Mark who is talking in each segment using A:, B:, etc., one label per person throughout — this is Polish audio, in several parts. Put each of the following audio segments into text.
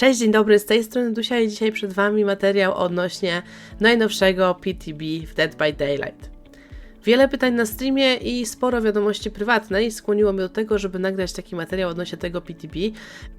A: Cześć, dzień dobry, z tej strony Dusia i dzisiaj przed Wami materiał odnośnie najnowszego PTB w Dead by Daylight. Wiele pytań na streamie i sporo wiadomości prywatnej skłoniło mnie do tego, żeby nagrać taki materiał odnośnie tego PTB.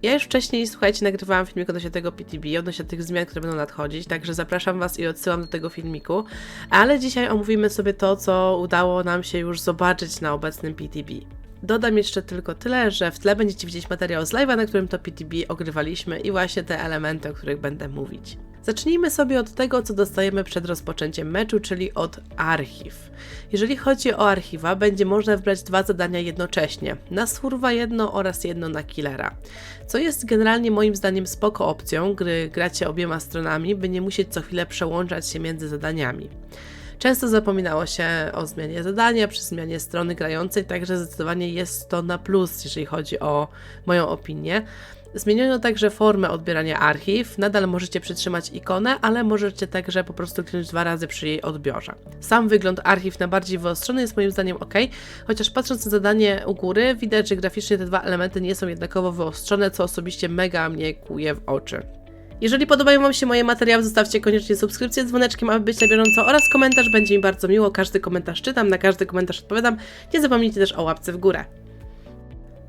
A: Ja już wcześniej, słuchajcie, nagrywałam filmik odnośnie tego PTB, odnośnie tych zmian, które będą nadchodzić, także zapraszam Was i odsyłam do tego filmiku. Ale dzisiaj omówimy sobie to, co udało nam się już zobaczyć na obecnym PTB. Dodam jeszcze tylko tyle, że w tle będziecie widzieć materiał z live'a, na którym to PTB ogrywaliśmy i właśnie te elementy, o których będę mówić. Zacznijmy sobie od tego, co dostajemy przed rozpoczęciem meczu, czyli od archiw. Jeżeli chodzi o archiwa, będzie można wybrać dwa zadania jednocześnie. Na surwa jedno oraz jedno na killera. Co jest generalnie moim zdaniem spoko opcją, gdy gracie obiema stronami, by nie musieć co chwilę przełączać się między zadaniami. Często zapominało się o zmianie zadania przy zmianie strony grającej, także zdecydowanie jest to na plus, jeżeli chodzi o moją opinię. Zmieniono także formę odbierania archiw. Nadal możecie przytrzymać ikonę, ale możecie także po prostu kliknąć dwa razy przy jej odbiorze. Sam wygląd archiw na bardziej wyostrzony jest moim zdaniem ok, chociaż patrząc na zadanie u góry, widać, że graficznie te dwa elementy nie są jednakowo wyostrzone, co osobiście mega mnie kuje w oczy. Jeżeli podobają Wam się moje materiały, zostawcie koniecznie subskrypcję z dzwoneczkiem, aby być na bieżąco oraz komentarz. Będzie mi bardzo miło. Każdy komentarz czytam, na każdy komentarz odpowiadam. Nie zapomnijcie też o łapce w górę.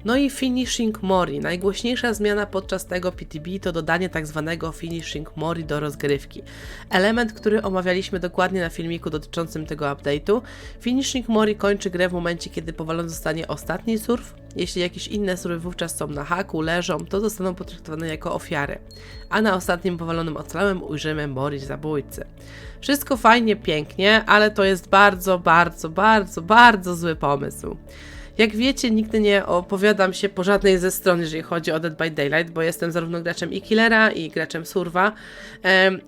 A: No i Finishing Mori. Najgłośniejsza zmiana podczas tego PTB to dodanie tak zwanego Finishing Mori do rozgrywki. Element, który omawialiśmy dokładnie na filmiku dotyczącym tego update'u. Finishing Mori kończy grę w momencie, kiedy powalony zostanie ostatni surf. Jeśli jakieś inne surfy wówczas są na haku, leżą, to zostaną potraktowane jako ofiary. A na ostatnim powalonym ocalałym ujrzymy Mori zabójcy. Wszystko fajnie, pięknie, ale to jest bardzo, bardzo, bardzo, bardzo zły pomysł. Jak wiecie, nigdy nie opowiadam się po żadnej ze stron, jeżeli chodzi o Dead by Daylight, bo jestem zarówno graczem i Killera, i graczem Surwa.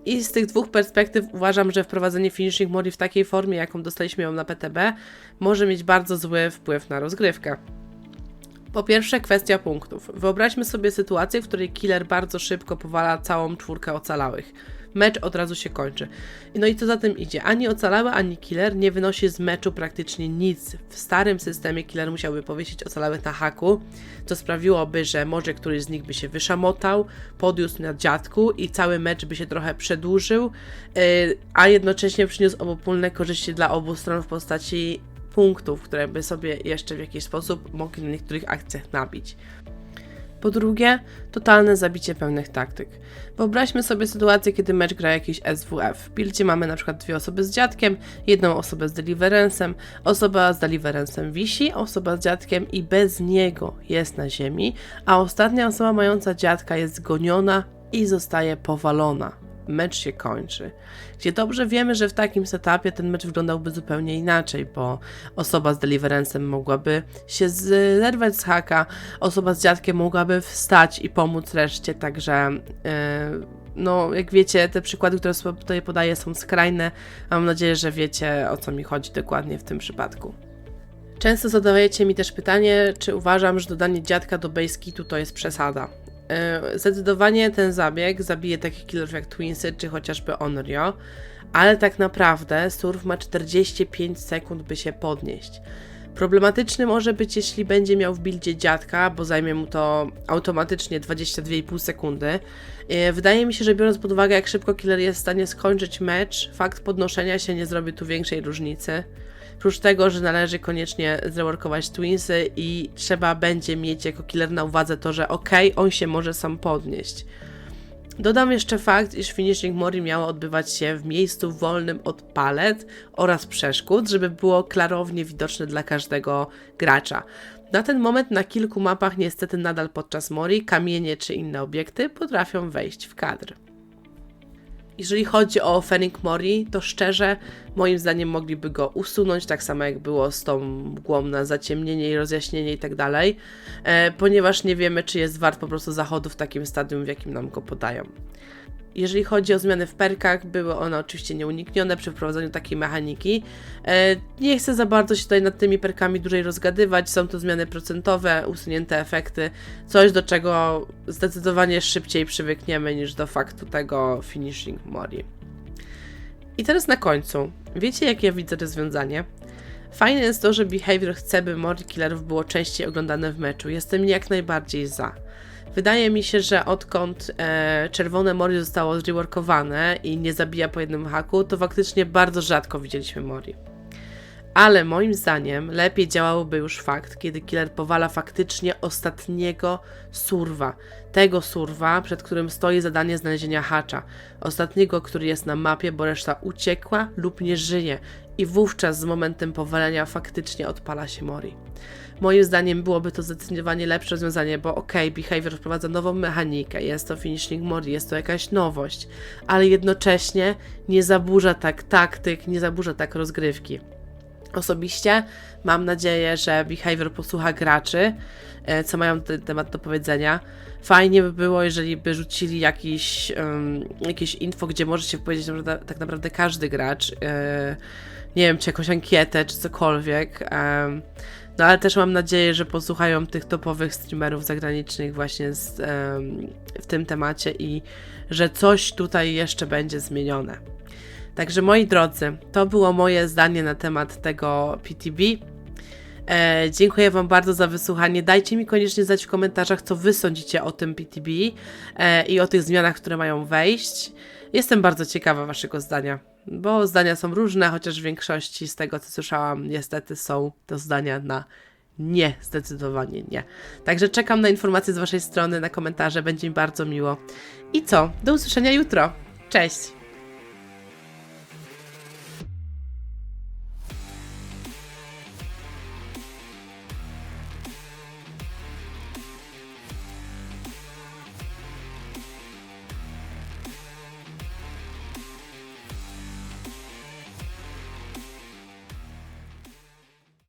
A: I z tych dwóch perspektyw uważam, że wprowadzenie Finishing Mori w takiej formie, jaką dostaliśmy ją na PTB, może mieć bardzo zły wpływ na rozgrywkę. Po pierwsze, kwestia punktów. Wyobraźmy sobie sytuację, w której killer bardzo szybko powala całą czwórkę ocalałych mecz od razu się kończy. No i co za tym idzie? Ani ocalały, ani killer nie wynosi z meczu praktycznie nic. W starym systemie killer musiałby powiesić ocalałych na haku, co sprawiłoby, że może któryś z nich by się wyszamotał, podniósł na dziadku i cały mecz by się trochę przedłużył, yy, a jednocześnie przyniósł obopólne korzyści dla obu stron w postaci punktów, które by sobie jeszcze w jakiś sposób mogli na niektórych akcjach nabić. Po drugie, totalne zabicie pełnych taktyk. Wyobraźmy sobie sytuację, kiedy mecz gra jakiś SWF. W pilcie mamy na przykład dwie osoby z dziadkiem, jedną osobę z deliverensem, osoba z deliverensem wisi, osoba z dziadkiem i bez niego jest na ziemi, a ostatnia osoba mająca dziadka jest zgoniona i zostaje powalona mecz się kończy. Gdzie dobrze wiemy, że w takim setupie ten mecz wyglądałby zupełnie inaczej, bo osoba z deliverensem mogłaby się zerwać z haka, osoba z dziadkiem mogłaby wstać i pomóc reszcie, także yy, no jak wiecie, te przykłady, które tutaj podaję są skrajne, mam nadzieję, że wiecie o co mi chodzi dokładnie w tym przypadku. Często zadajecie mi też pytanie, czy uważam, że dodanie dziadka do base kitu to jest przesada. E, zdecydowanie ten zabieg zabije takich killerów jak Twinsy czy chociażby Onryo, ale tak naprawdę Surf ma 45 sekund, by się podnieść. Problematyczny może być, jeśli będzie miał w buildzie dziadka, bo zajmie mu to automatycznie 22,5 sekundy. E, wydaje mi się, że biorąc pod uwagę, jak szybko killer jest w stanie skończyć mecz, fakt podnoszenia się nie zrobi tu większej różnicy. Prócz tego, że należy koniecznie zreworkować Twinsy i trzeba będzie mieć jako killer na uwadze to, że okej, okay, on się może sam podnieść. Dodam jeszcze fakt, iż finishing Mori miało odbywać się w miejscu wolnym od palet oraz przeszkód, żeby było klarownie widoczne dla każdego gracza. Na ten moment na kilku mapach niestety nadal podczas Mori kamienie czy inne obiekty potrafią wejść w kadr. Jeżeli chodzi o Fenning Mori, to szczerze, moim zdaniem mogliby go usunąć, tak samo jak było z tą mgłą na zaciemnienie i rozjaśnienie i tak dalej, e, ponieważ nie wiemy, czy jest wart po prostu zachodu w takim stadium, w jakim nam go podają. Jeżeli chodzi o zmiany w perkach, były one oczywiście nieuniknione przy wprowadzeniu takiej mechaniki. E, nie chcę za bardzo się tutaj nad tymi perkami dłużej rozgadywać, są to zmiany procentowe, usunięte efekty, coś do czego zdecydowanie szybciej przywykniemy niż do faktu tego finishing mori. I teraz na końcu. Wiecie, jakie ja widzę rozwiązanie? Fajne jest to, że behavior chce, by mori killerów było częściej oglądane w meczu. Jestem jak najbardziej za. Wydaje mi się, że odkąd e, czerwone Mori zostało zreworkowane i nie zabija po jednym haku, to faktycznie bardzo rzadko widzieliśmy Mori. Ale moim zdaniem lepiej działałby już fakt, kiedy killer powala faktycznie ostatniego surwa. Tego surwa, przed którym stoi zadanie znalezienia hacza. Ostatniego, który jest na mapie, bo reszta uciekła lub nie żyje. I wówczas z momentem powalenia faktycznie odpala się Mori. Moim zdaniem byłoby to zdecydowanie lepsze rozwiązanie, bo okej, Behavior wprowadza nową mechanikę, jest to finishing mode, jest to jakaś nowość, ale jednocześnie nie zaburza tak taktyk, nie zaburza tak rozgrywki. Osobiście mam nadzieję, że Behavior posłucha graczy, e, co mają ten temat do powiedzenia. Fajnie by było, jeżeli by rzucili jakiś, um, jakieś info, gdzie może się wypowiedzieć tak naprawdę każdy gracz. E, nie wiem, czy jakąś ankietę, czy cokolwiek. no ale też mam nadzieję, że posłuchają tych topowych streamerów zagranicznych właśnie z, w tym temacie i że coś tutaj jeszcze będzie zmienione. Także moi drodzy, to było moje zdanie na temat tego PTB. E, dziękuję Wam bardzo za wysłuchanie. Dajcie mi koniecznie znać w komentarzach, co Wy sądzicie o tym PTB e, i o tych zmianach, które mają wejść. Jestem bardzo ciekawa Waszego zdania, bo zdania są różne, chociaż w większości z tego, co słyszałam, niestety są to zdania na nie, zdecydowanie nie. Także czekam na informacje z Waszej strony, na komentarze, będzie mi bardzo miło. I co? Do usłyszenia jutro. Cześć!